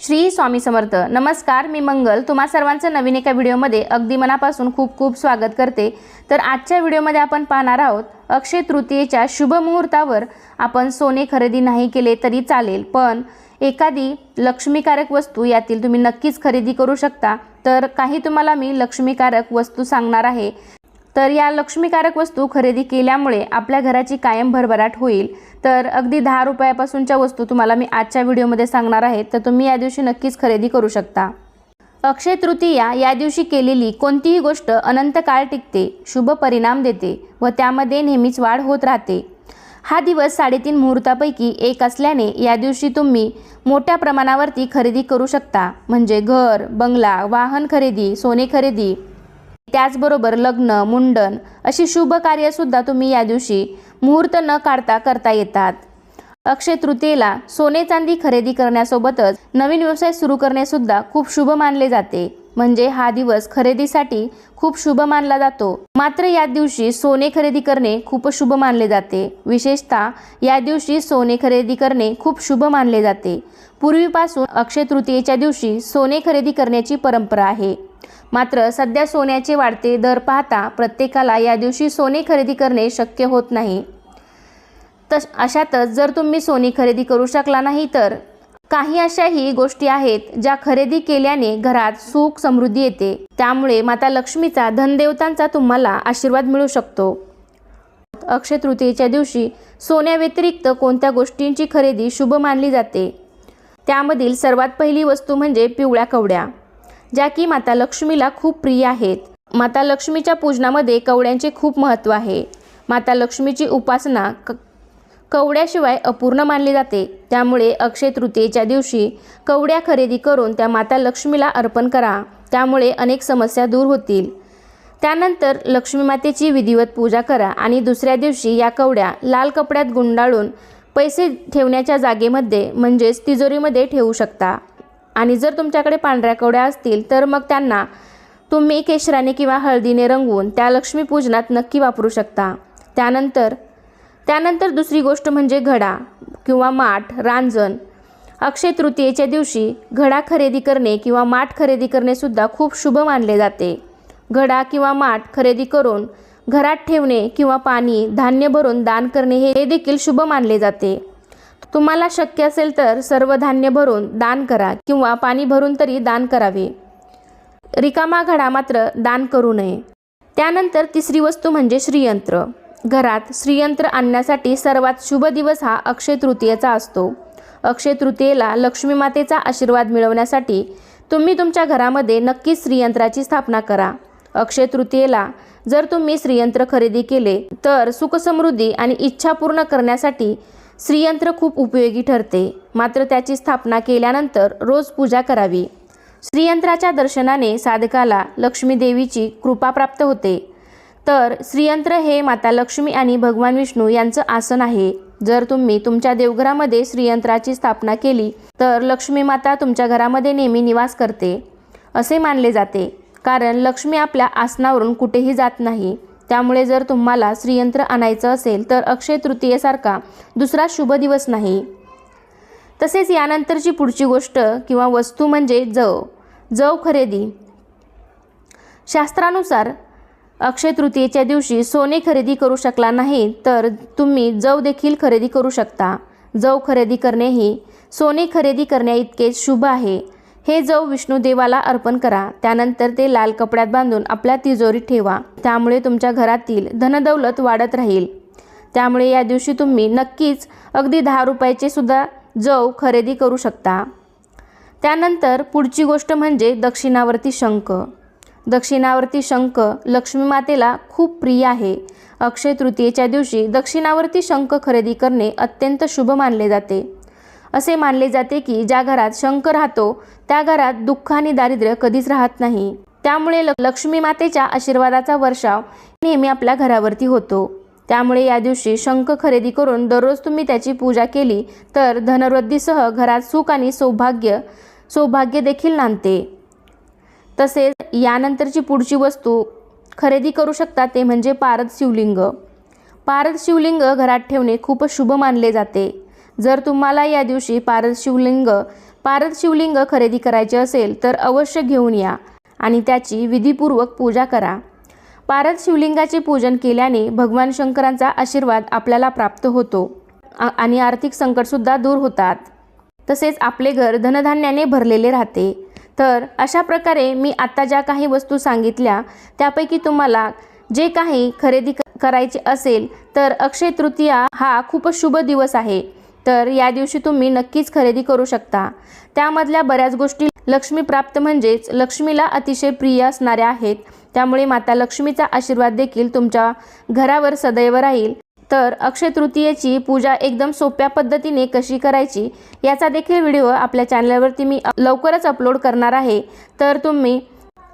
श्री स्वामी समर्थ. नमस्कार मी मंगल. तुम्हा सर्वांचं नवीन एका व्हिडिओमध्ये अगदी मनापासून खूप खूप स्वागत करते. तर आजच्या व्हिडिओमध्ये आपण पाहणार आहोत अक्षय तृतीयेच्या शुभ मुहूर्तावर आपण सोने खरेदी नाही केले तरी चालेल पण एखादी लक्ष्मीकारक वस्तू यातील तुम्ही नक्कीच खरेदी करू शकता. तर काही तुम्हाला मी लक्ष्मीकारक वस्तू सांगणार आहे. तर या लक्ष्मीकारक वस्तू खरेदी केल्यामुळे आपल्या घराची कायम भरभराट होईल. तर अगदी दहा रुपयापासूनच्या वस्तू तुम्हाला मी आजच्या व्हिडिओमध्ये सांगणार आहे. तर तुम्ही या दिवशी नक्कीच खरेदी करू शकता. अक्षय तृतीया या दिवशी केलेली कोणतीही गोष्ट अनंत काळ टिकते शुभ परिणाम देते व त्यामध्ये नेहमीच वाढ होत राहते. हा दिवस साडेतीन मुहूर्तापैकी एक असल्याने या दिवशी तुम्ही मोठ्या प्रमाणावरती खरेदी करू शकता. म्हणजे घर बंगला वाहन खरेदी सोने खरेदी त्याचबरोबर लग्न मुंडन अशी शुभ कार्यसुद्धा तुम्ही या दिवशी मुहूर्त न काढता करता येतात. अक्षय तृतीयेला सोने चांदी खरेदी करण्यासोबतच नवीन व्यवसाय सुरू करणेसुद्धा खूप शुभ मानले जाते. म्हणजे हा दिवस खरेदीसाठी खूप शुभ मानला जातो. मात्र या दिवशी सोने खरेदी करणे खूप शुभ मानले जाते. विशेषतः या दिवशी सोने खरेदी करणे खूप शुभ मानले जाते. पूर्वीपासून अक्षय तृतीयेच्या दिवशी सोने खरेदी करण्याची परंपरा आहे. मात्र सध्या सोन्याचे वाढते दर पाहता प्रत्येकाला या दिवशी सोने खरेदी करणे शक्य होत नाही. तस अशातच जर तुम्ही सोने खरेदी करू शकला नाही तर काही अशाही गोष्टी आहेत ज्या खरेदी केल्याने घरात सुख समृद्धी येते. त्यामुळे माता लक्ष्मीचा धनदेवतांचा तुम्हाला आशीर्वाद मिळू शकतो. अक्षय तृतीयेच्या दिवशी सोन्याव्यतिरिक्त कोणत्या गोष्टींची खरेदी शुभ मानली जाते? त्यामधील सर्वात पहिली वस्तू म्हणजे पिवळ्या कवड्या. ज्या की माता लक्ष्मीला खूप प्रिय आहेत. माता लक्ष्मीच्या पूजनामध्ये कवड्यांचे खूप महत्त्व आहे. माता लक्ष्मीची उपासना क कवड्याशिवाय अपूर्ण मानली जाते. त्यामुळे अक्षय तृतीयेच्या दिवशी कवड्या खरेदी करून त्या माता लक्ष्मीला अर्पण करा. त्यामुळे अनेक समस्या दूर होतील. त्यानंतर लक्ष्मी मातेची विधिवत पूजा करा आणि दुसऱ्या दिवशी या कवड्या लाल कपड्यात गुंडाळून पैसे ठेवण्याच्या जागेमध्ये म्हणजेच तिजोरीमध्ये ठेवू शकता. आणि जर तुमच्याकडे पांढऱ्या कवड्या असतील तर मग त्यांना तुम्ही केशराने किंवा हळदीने रंगवून त्या लक्ष्मीपूजनात नक्की वापरू शकता. त्यानंतर त्यानंतर दुसरी गोष्ट म्हणजे घडा किंवा माठ रांजण. अक्षय तृतीयेच्या दिवशी घडा खरेदी करणे किंवा माठ खरेदी करणेसुद्धा खूप शुभ मानले जाते. घडा किंवा माठ खरेदी करून घरात ठेवणे किंवा पाणी धान्य भरून दान करणे हे देखील शुभ मानले जाते. तुम्हाला शक्य असेल तर सर्व धान्य भरून दान करा किंवा पाणी भरून तरी दान करावे. रिकामा घडा मात्र दान करू नये. त्यानंतर तिसरी वस्तू म्हणजे श्रीयंत्र. घरात श्रीयंत्र आणण्यासाठी सर्वात शुभ दिवस हा अक्षय तृतीयेचा असतो. अक्षय तृतीयेला लक्ष्मी मातेचा आशीर्वाद मिळवण्यासाठी तुम्ही तुमच्या घरामध्ये नक्कीच श्रीयंत्राची स्थापना करा. अक्षय तृतीयेला जर तुम्ही श्रीयंत्र खरेदी केले तर सुखसमृद्धी आणि इच्छा पूर्ण करण्यासाठी श्रीयंत्र खूप उपयोगी ठरते. मात्र त्याची स्थापना केल्यानंतर रोज पूजा करावी. श्रीयंत्राच्या दर्शनाने साधकाला लक्ष्मीदेवीची कृपा प्राप्त होते. तर श्रीयंत्र हे माता लक्ष्मी आणि भगवान विष्णू यांचं आसन आहे. जर तुम्ही तुमच्या देवघरामध्ये श्रीयंत्राची स्थापना केली तर लक्ष्मी माता तुमच्या घरामध्ये नेहमी निवास करते असे मानले जाते. कारण लक्ष्मी आपल्या आसनावरून कुठेही जात नाही. त्यामुळे जर तुम्हाला श्रीयंत्र आणायचं असेल तर अक्षय तृतीयेसारखा दुसरा शुभ दिवस नाही. तसेच यानंतरची पुढची गोष्ट किंवा वस्तू म्हणजे जव. जव खरेदी. शास्त्रानुसार अक्षय तृतीयेच्या दिवशी सोने खरेदी करू शकला नाही तर तुम्ही जव देखील खरेदी करू शकता. जव खरेदी करणे ही सोने खरेदी करण्याइतकेच शुभ आहे. हे जव विष्णुदेवाला अर्पण करा. त्यानंतर ते लाल कपड्यात बांधून आपल्या तिजोरीत ठेवा. त्यामुळे तुमच्या घरातील धनदौलत वाढत राहील. त्यामुळे या दिवशी तुम्ही नक्कीच अगदी दहा रुपयाचे सुद्धा जव खरेदी करू शकता. त्यानंतर पुढची गोष्ट म्हणजे दक्षिणावर्ती शंख. दक्षिणावर्ती शंख लक्ष्मी मातेला खूप प्रिय आहे. अक्षय तृतीयेच्या दिवशी दक्षिणावर्ती शंख खरेदी करणे अत्यंत शुभ मानले जाते. असे मानले जाते की ज्या घरात शंख राहतो त्या घरात दुःख आणि दारिद्र्य कधीच राहत नाही. त्यामुळे ल लक्ष्मी मातेच्या आशीर्वादाचा वर्षाव नेहमी आपल्या घरावरती होतो. त्यामुळे या दिवशी शंख खरेदी करून दररोज तुम्ही त्याची पूजा केली तर धनवृद्धीसह घरात सुख आणि सौभाग्य सौभाग्य देखील नांदते. तसेच यानंतरची पुढची वस्तू खरेदी करू शकता ते म्हणजे पारद शिवलिंग. पारद शिवलिंग घरात ठेवणे खूपच शुभ मानले जाते. जर तुम्हाला या दिवशी पारद शिवलिंग पारद शिवलिंग खरेदी करायचे असेल तर अवश्य घेऊन या आणि त्याची विधीपूर्वक पूजा करा. पारद शिवलिंगाचे पूजन केल्याने भगवान शंकरांचा आशीर्वाद आपल्याला प्राप्त होतो आणि आर्थिक संकटसुद्धा दूर होतात. तसेच आपले घर धनधान्याने भरलेले राहते. तर अशा प्रकारे मी आत्ता ज्या काही वस्तू सांगितल्या त्यापैकी तुम्हाला जे काही खरेदी क- करायचे असेल तर अक्षय तृतीया हा खूपच शुभ दिवस आहे. तर या दिवशी तुम्ही नक्कीच खरेदी करू शकता. त्यामधल्या बऱ्याच गोष्टी लक्ष्मी प्राप्त म्हणजेच लक्ष्मीला अतिशय प्रिय असणाऱ्या आहेत. त्यामुळे माता लक्ष्मीचा आशीर्वाद देखील तुमच्या घरावर सदैव राहील. तर अक्षय तृतीयेची पूजा एकदम सोप्या पद्धतीने कशी करायची याचा देखील व्हिडिओ आपल्या चॅनलवरती मी लवकरच अपलोड करणार आहे. तर तुम्ही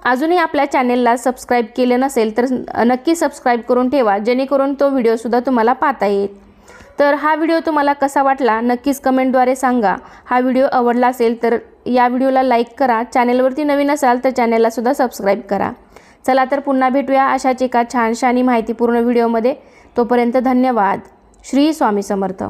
अजूनही आपल्या चॅनेलला सबस्क्राईब केले नसेल तर नक्की सबस्क्राईब करून ठेवा जेणेकरून तो व्हिडिओसुद्धा तुम्हाला पाहता येईल. तर हा व्हिडिओ तुम्हाला कसा वाटला नक्कीच कमेंटद्वारे सांगा. हा व्हिडिओ आवडला असेल तर या व्हिडिओला लाईक करा. चॅनेलवरती नवीन असाल तर चॅनेललासुद्धा सबस्क्राईब करा. चला तर पुन्हा भेटूया अशाच एका छानशा आणि माहितीपूर्ण व्हिडिओमध्ये. तोपर्यंत धन्यवाद. श्री स्वामी समर्थ.